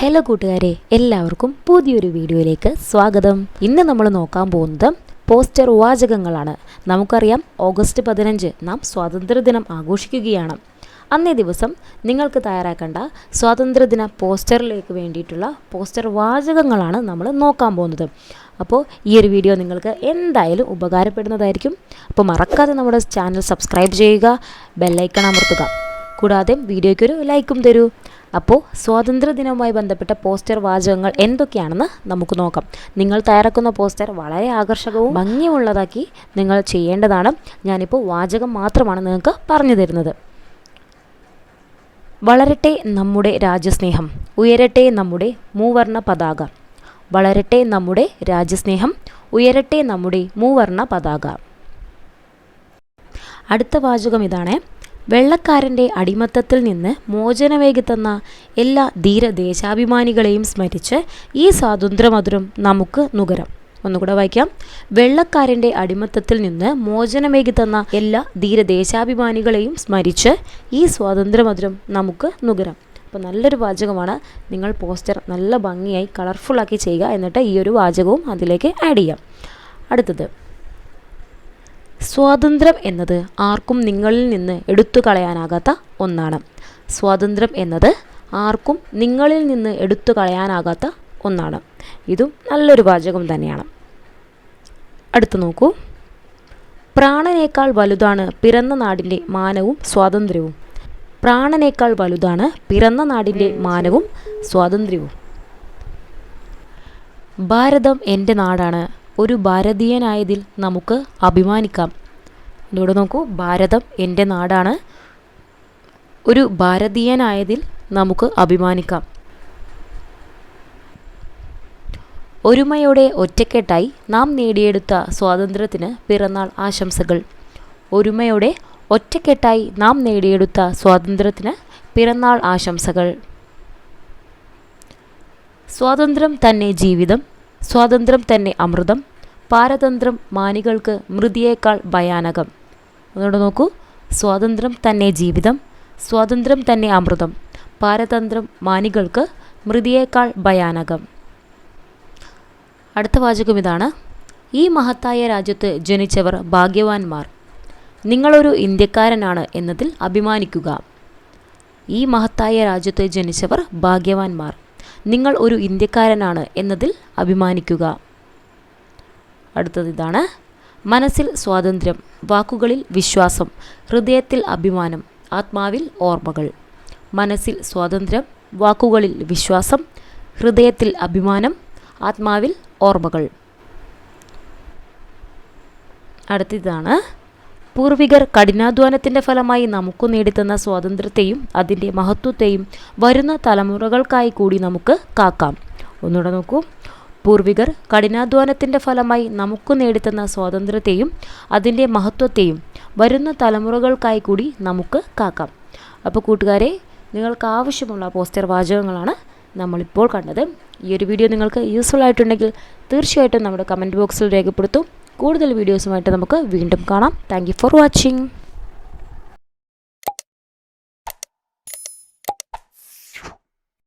Hello കൂട്ടുകാരെ എല്ലാവർക്കും പുതിയൊരു വീഡിയോയിലേക്ക് സ്വാഗതം. ഇന്ന് നമ്മൾ നോക്കാൻ പോകുന്നത് പോസ്റ്റർ വാചകങ്ങളാണ്. നമുക്കറിയാം ഓഗസ്റ്റ് പതിനഞ്ച് നാം സ്വാതന്ത്ര്യദിനം ആഘോഷിക്കുകയാണ്. അന്നേ ദിവസം നിങ്ങൾക്ക് തയ്യാറാക്കേണ്ട സ്വാതന്ത്ര്യദിന പോസ്റ്ററിലേക്ക് വേണ്ടിയിട്ടുള്ള പോസ്റ്റർ വാചകങ്ങളാണ് നമ്മൾ നോക്കാൻ പോകുന്നത്. അപ്പോൾ ഈ ഒരു വീഡിയോ നിങ്ങൾക്ക് എന്തായാലും ഉപകാരപ്പെടുന്നതായിരിക്കും. അപ്പോൾ മറക്കാതെ നമ്മുടെ ചാനൽ സബ്സ്ക്രൈബ് ചെയ്യുക ബെല്ലൈക്കൺ അമർത്തുക. കൂടാതെ വീഡിയോയ്ക്കൊരു ലൈക്കും തരൂ. അപ്പോൾ സ്വാതന്ത്ര്യദിനവുമായി ബന്ധപ്പെട്ട പോസ്റ്റർ വാചകങ്ങൾ എന്തൊക്കെയാണെന്ന് നമുക്ക് നോക്കാം. നിങ്ങൾ തയ്യാറാക്കുന്ന പോസ്റ്റർ വളരെ ആകർഷകവും ഭംഗിയുള്ളതാക്കി നിങ്ങൾ ചെയ്യേണ്ടതാണ്. ഞാനിപ്പോൾ വാചകം മാത്രമാണ് നിങ്ങൾക്ക് പറഞ്ഞു തരുന്നത്. വളരട്ടെ നമ്മുടെ രാജ്യസ്നേഹം ഉയരട്ടെ നമ്മുടെ മൂവർണ പതാക. വളരട്ടെ നമ്മുടെ രാജ്യസ്നേഹം ഉയരട്ടെ നമ്മുടെ മൂവർണ പതാക. അടുത്ത വാചകം ഇതാണ്. വെള്ളക്കാരന്റെ അടിമത്തത്തിൽ നിന്ന് മോചനമേകി തന്ന എല്ലാ ധീരദേശാഭിമാനികളെയും സ്മരിച്ച് ഈ സ്വാതന്ത്ര്യമധുരം നമുക്ക് നുകരം. ഒന്നുകൂടെ വായിക്കാം. വെള്ളക്കാരന്റെ അടിമത്തത്തിൽ നിന്ന് മോചനമേകി തന്ന എല്ലാ ധീരദേശാഭിമാനികളെയും സ്മരിച്ച് ഈ സ്വാതന്ത്ര്യമധുരം നമുക്ക് നുകരം. അപ്പോൾ നല്ലൊരു വാചകമാണ്. നിങ്ങൾ പോസ്റ്റർ നല്ല ഭംഗിയായി കളർഫുള്ളാക്കി ചെയ്യുക എന്നിട്ട് ഈ ഒരു വാചകവും അതിലേക്ക് ആഡ് ചെയ്യാം. അടുത്തത്. സ്വാതന്ത്ര്യം എന്നത് ആർക്കും നിങ്ങളിൽ നിന്ന് എടുത്തു കളയാനാകാത്ത ഒന്നാണ്. സ്വാതന്ത്ര്യം എന്നത് ആർക്കും നിങ്ങളിൽ നിന്ന് എടുത്തു കളയാനാകാത്ത ഒന്നാണ്. ഇതും നല്ലൊരു വാചകം തന്നെയാണ്. അടുത്ത് നോക്കൂ. പ്രാണനേക്കാൾ വലുതാണ് പിറന്ന നാടിന്റെ മാനവും സ്വാതന്ത്ര്യവും. പ്രാണനേക്കാൾ വലുതാണ് പിറന്ന നാടിന്റെ മാനവും സ്വാതന്ത്ര്യവും. ഭാരതം എന്റെ നാടാണ്. ഒരു ഭാരതീയനായതിൽ നമുക്ക് അഭിമാനിക്കാം. ഇവിടെ നോക്കൂ ഭാരതം എന്റെ നാടാണ്. ഒരു ഭാരതീയനായതിൽ നമുക്ക് അഭിമാനിക്കാം. ഒരുമയോടെ ഒറ്റക്കെട്ടായി നാം നേടിയെടുത്ത സ്വാതന്ത്ര്യത്തിന് പിറന്നാൾ ആശംസകൾ. ഒരുമയോടെ ഒറ്റക്കെട്ടായി നാം നേടിയെടുത്ത സ്വാതന്ത്ര്യത്തിന് പിറന്നാൾ ആശംസകൾ. സ്വാതന്ത്ര്യം തന്നെ ജീവിതം സ്വാതന്ത്ര്യം തന്നെ അമൃതം പാരതന്ത്രം മാനികൾക്ക് മൃതിയേക്കാൾ ഭയാനകം. അതുകൊണ്ട് നോക്കൂ. സ്വാതന്ത്ര്യം തന്നെ ജീവിതം സ്വാതന്ത്ര്യം തന്നെ അമൃതം പാരതന്ത്രം മാനികൾക്ക് മൃതിയേക്കാൾ ഭയാനകം. അടുത്ത വാചകം ഇതാണ്. ഈ മഹത്തായ രാജ്യത്ത് ജനിച്ചവർ ഭാഗ്യവാന്മാർ. നിങ്ങളൊരു ഇന്ത്യക്കാരനാണ് എന്നതിൽ അഭിമാനിക്കുക. ഈ മഹത്തായ രാജ്യത്ത് ജനിച്ചവർ ഭാഗ്യവാന്മാർ. നിങ്ങൾ ഒരു ഇന്ത്യക്കാരനാണ് എന്നതിൽ അഭിമാനിക്കുക. അടുത്തത് ഇതാണ്. മനസ്സിൽ സ്വാതന്ത്ര്യം വാക്കുകളിൽ വിശ്വാസം ഹൃദയത്തിൽ അഭിമാനം ആത്മാവിൽ ഓർമ്മകൾ. മനസ്സിൽ സ്വാതന്ത്ര്യം വാക്കുകളിൽ വിശ്വാസം ഹൃദയത്തിൽ അഭിമാനം ആത്മാവിൽ ഓർമ്മകൾ. അടുത്തതാണ്. പൂർവികർ കഠിനാധ്വാനത്തിന്റെ ഫലമായി നമുക്ക് നേടിത്തന്ന സ്വാതന്ത്ര്യത്തെയും അതിന്റെ മഹത്വത്തെയും വരുന്ന തലമുറകൾക്കായി കൂടി നമുക്ക് കാക്കാം. ഒന്നുകൂടെ നോക്കൂ. പൂർവികർ കഠിനാധ്വാനത്തിന്റെ ഫലമായി നമുക്ക് നേടിത്തന്ന സ്വാതന്ത്ര്യത്തെയും അതിന്റെ മഹത്വത്തെയും വരുന്ന തലമുറകൾക്കായി കൂടി നമുക്ക് കാക്കാം. അപ്പോൾ കൂട്ടുകാരെ നിങ്ങൾക്ക് ആവശ്യമുള്ള പോസ്റ്റർ വാചകങ്ങളാണ് നമ്മളിപ്പോൾ കണ്ടത്. ഈ ഒരു വീഡിയോ നിങ്ങൾക്ക് യൂസ്ഫുൾ ആയിട്ടുണ്ടെങ്കിൽ തീർച്ചയായിട്ടും നമ്മുടെ കമന്റ് ബോക്സിൽ രേഖപ്പെടുത്തും. കൂടുതൽ വീഡിയോസുമായിട്ട് നമുക്ക് വീണ്ടും കാണാം. Thank for watching